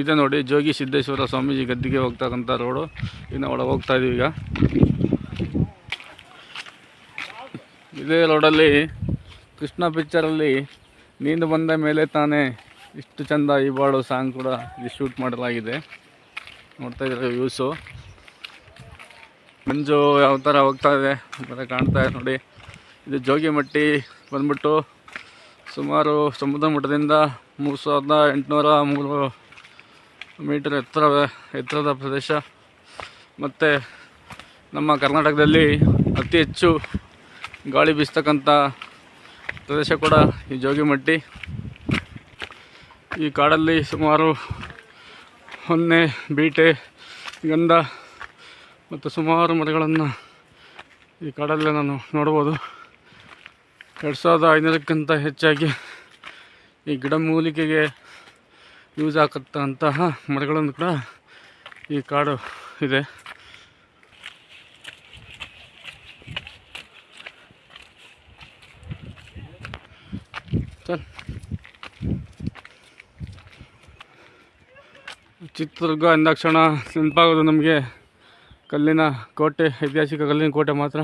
ಇದೆ ನೋಡಿ, ಜೋಗಿ ಸಿದ್ದೇಶ್ವರ ಸ್ವಾಮೀಜಿ ಗದ್ದಿಗೆ ಹೋಗ್ತಕ್ಕಂಥ ರೋಡು ಇನ್ನು ಒಳಗೆ ಹೋಗ್ತಾ ಇದೀವಿ ಈಗ. ಇದೇ ರೋಡಲ್ಲಿ ಕೃಷ್ಣ ಪಿಕ್ಚರಲ್ಲಿ ನೀನು ಬಂದ ಮೇಲೆ ತಾನೇ ಇಷ್ಟು ಚಂದ ಈ ಬಾಳು ಸಾಂಗ್ ಕೂಡ ಇಲ್ಲಿ ಶೂಟ್ ಮಾಡಲಾಗಿದೆ. ನೋಡ್ತಾ ಇದ್ದಾರೆ ವ್ಯೂಸು ಮಂಜು ಯಾವ ಥರ ಹೋಗ್ತಾ ಇದೆ ಅಂತ ಕಾಣ್ತಾ ಇದೆ ನೋಡಿ. ಇದು ಜೋಗಿಮಟ್ಟಿ ಬಂದ್ಬಿಟ್ಟು ಸುಮಾರು ಸಮುದ್ರ ಮಟ್ಟದಿಂದ ಮೂರು ಸಾವಿರದ ಎಂಟುನೂರ ಮೂರು ಮೀಟರ್ ಎತ್ತರ, ಎತ್ತರದ ಪ್ರದೇಶ. ಮತ್ತು ನಮ್ಮ ಕರ್ನಾಟಕದಲ್ಲಿ ಅತಿ ಹೆಚ್ಚು ಗಾಳಿ ಬೀಸ್ತಕ್ಕಂಥ ಪ್ರದೇಶ ಕೂಡ ಈ ಜೋಗಿಮಟ್ಟಿ. ಈ ಕಾಡಲ್ಲಿ ಸುಮಾರು ಹೊನ್ನೆ, ಬೀಟೆ, ಗಂಧ ಮತ್ತು ಸುಮಾರು ಮರಗಳನ್ನು ಈ ಕಾಡಲ್ಲೇ ನಾನು ನೋಡ್ಬೋದು ಎರಡು ಸಾವಿರದ ಐನೂರಕ್ಕಿಂತ ಹೆಚ್ಚಾಗಿ ಈ ಗಿಡಮೂಲಿಕೆಗೆ ಯೂಸ್ ಆಗತ್ತಂತಹ ಮರಗಳನ್ನು ಕೂಡ ಈ ಕಾಡು ಇದೆ. ಚಿತ್ರದುರ್ಗ ಅಂದಾಕ್ಷಣ ನೆನಪಾಗೋದು ನಮಗೆ ಕಲ್ಲಿನ ಕೋಟೆ, ಐತಿಹಾಸಿಕ ಕಲ್ಲಿನ ಕೋಟೆ ಮಾತ್ರ.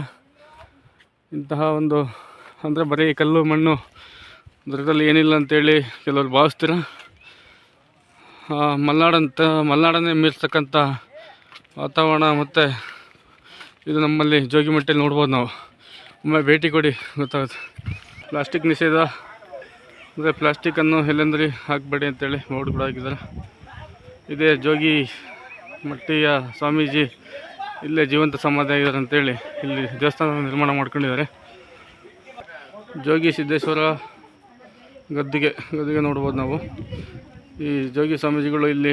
ಇಂತಹ ಒಂದು, ಅಂದರೆ ಬರೀ ಕಲ್ಲು, ಮಣ್ಣು ದುರ್ಗದಲ್ಲಿ ಏನಿಲ್ಲ ಅಂತೇಳಿ ಕೆಲವರು ಭಾವಿಸ್ತೀರ? ಮಲೆನಾಡಂತ ಮಲೆನಾಡನ್ನೇ ಮೀರ್ತಕ್ಕಂಥ ವಾತಾವರಣ ಮತ್ತು ಇದು ನಮ್ಮಲ್ಲಿ ಜೋಗಿಮಟ್ಟೆಯಲ್ಲಿ ನೋಡ್ಬೋದು ನಾವು. ಒಮ್ಮೆ ಭೇಟಿ ಕೊಡಿ, ಗೊತ್ತಾಗುತ್ತೆ. ಪ್ಲಾಸ್ಟಿಕ್ ನಿಷೇಧ, ಅಂದರೆ ಪ್ಲಾಸ್ಟಿಕ್ಕನ್ನು ಎಲ್ಲೆಂದ್ರಿ ಹಾಕಬೇಡಿ ಅಂತೇಳಿ ಬೋರ್ಡ್ ಕೂಡ ಹಾಕಿದ್ದಾರೆ. ಇದೇ ಜೋಗಿ ಮಟ್ಟಿಯ ಸ್ವಾಮೀಜಿ ಇಲ್ಲೇ ಜೀವಂತ ಸಮಾಧಿ ಆಗಿದ್ದಾರೆ ಅಂತೇಳಿ ಇಲ್ಲಿ ದೇವಸ್ಥಾನ ನಿರ್ಮಾಣ ಮಾಡ್ಕೊಂಡಿದ್ದಾರೆ. ಜೋಗಿ ಸಿದ್ದೇಶ್ವರ ಗದ್ದಿಗೆ ಗದ್ದಿಗೆ ನೋಡ್ಬೋದು ನಾವು. ಈ ಜೋಗಿ ಸ್ವಾಮೀಜಿಗಳು ಇಲ್ಲಿ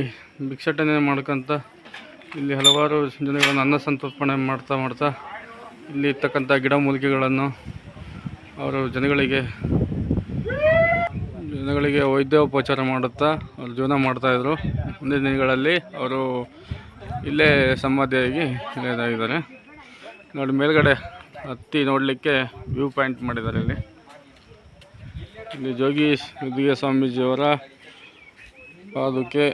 ಭಿಕ್ಷಾಟನೆ ಮಾಡ್ಕೊಂತ ಇಲ್ಲಿ ಹಲವಾರು ಜನಗಳನ್ನು ಅನ್ನ ಸಂತರ್ಪಣೆ ಮಾಡ್ತಾ ಮಾಡ್ತಾ ಇಲ್ಲಿ ಇರ್ತಕ್ಕಂಥ ಗಿಡಮೂಲಿಕೆಗಳನ್ನು ಅವರು ಜನಗಳಿಗೆ ಜನಗಳಿಗೆ ವೈದ್ಯೋಪಚಾರ ಮಾಡುತ್ತಾ ಅವ್ರು ಜೀವನ ಮಾಡ್ತಾಯಿದ್ರು ಮುಂದಿನ ದಿನಗಳಲ್ಲಿ ಅವರು ಇಲ್ಲೇ ಸಮಾಧಿಯಾಗಿ ಇದಾಗಿದ್ದಾರೆ ನೋಡಿ, ಮೇಲ್ಗಡೆ ಹತ್ತಿ ನೋಡಲಿಕ್ಕೆ ವ್ಯೂ ಪಾಯಿಂಟ್ ಮಾಡಿದ್ದಾರೆ ಇಲ್ಲಿ. ಇಲ್ಲಿ ಜೋಗಿ ಸ್ವಾಮೀಜಿಯವರ ಪಾದುಕೆ